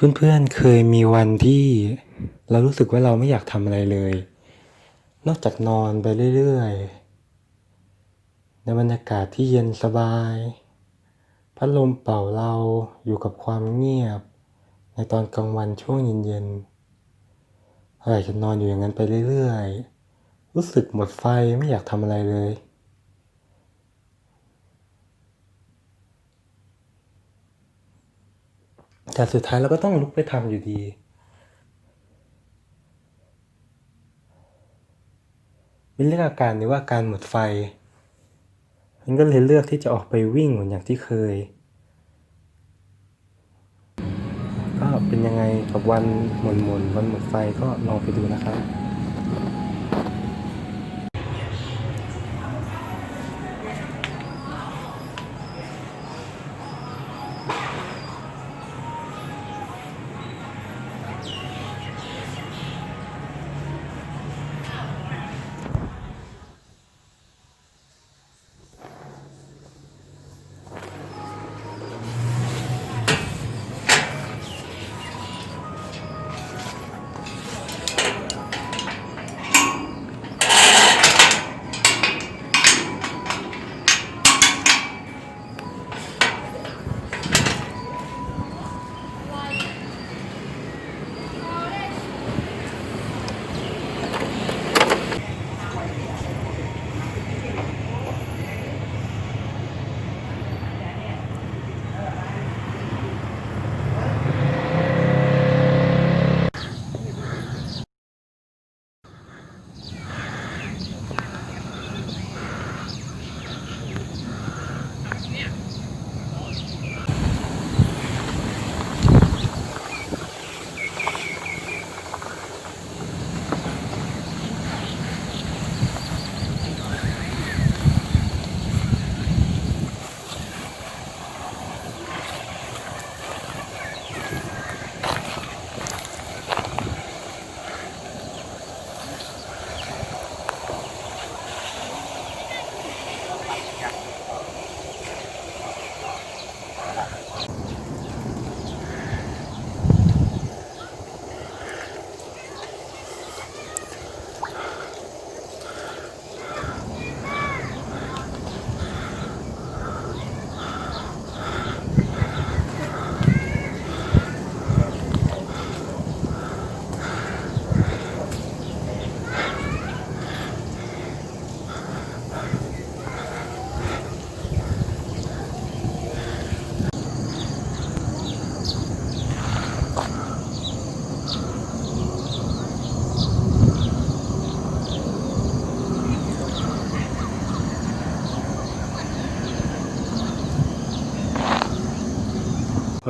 เพื่อนๆเคยมีวันที่เรารู้สึกว่าเราไม่อยากทำอะไรเลย นอกจากนอนไปเรื่อยๆ ในบรรยากาศที่เย็นสบาย พัดลมเป่าเราอยู่กับความเงียบ ในตอนกลางวันช่วงเย็นๆเราอยากจะนอนอยู่อย่างนั้นไปเรื่อยๆ รู้สึกหมดไฟไม่อยากทำอะไรเลย แต่สุดท้ายเราก็ต้องลุกไปทำอยู่ดีมินเรียกอาการนี้ว่าการหมดไฟ มันก็เลยเลือกที่จะออกไปวิ่งเหมือนอย่างที่เคย ก็เป็นยังไงกับวันหมุนหมุนวันหมดไฟก็ลองไปดูนะครับ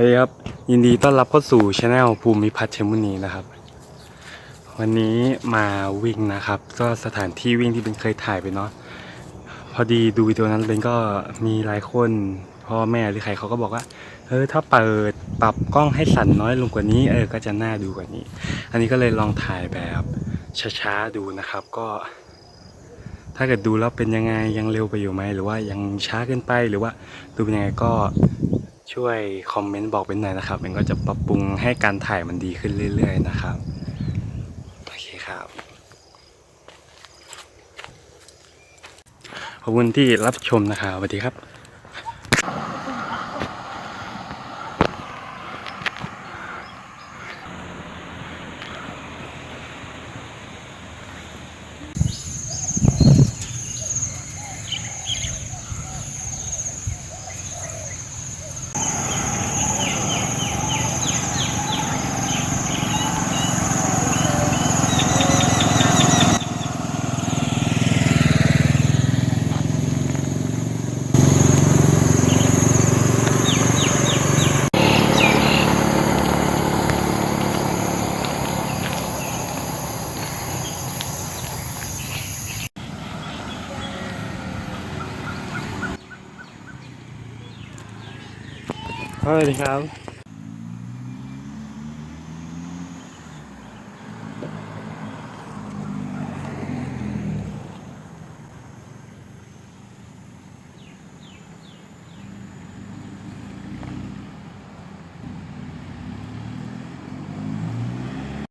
วัสดีครับ ยินดีต้อนรับเข้าสู่ช anel ภูมิพัฒน์เชมุนีนะครับ วันนี้มาวิ่งนะครับ ก็สถานที่วิ่งที่เป็นเคยถ่ายไปเนาะพอดีดูวิดีโอนั้นเป็นก็มีหลายคนพ่อแม่หรือใครเขาก็บอกว่าเออถ้าเปิดปรับกล้องให้สั่นน้อยลงกว่านี้เออก็จะน่าดูกว่านี้ อันนี้ก็เลยลองถ่ายแบบช้าๆดูนะครับก็ ถ้าเกิดดูแล้วเป็นยังไงยังเร็วไปอยู่ไหมหรือว่ายังช้าเกินไปหรือว่าดูเป็นยังไงก็ ช่วยคอมเมนต์บอกเป็นหน่อยนะครับมันก็จะปรับปรุงให้การถ่ายมันดีขึ้นเรื่อย ๆ นะครับ โอเคครับ ขอบคุณที่รับชมนะครับสวัสดีครับ สวัสดีครับ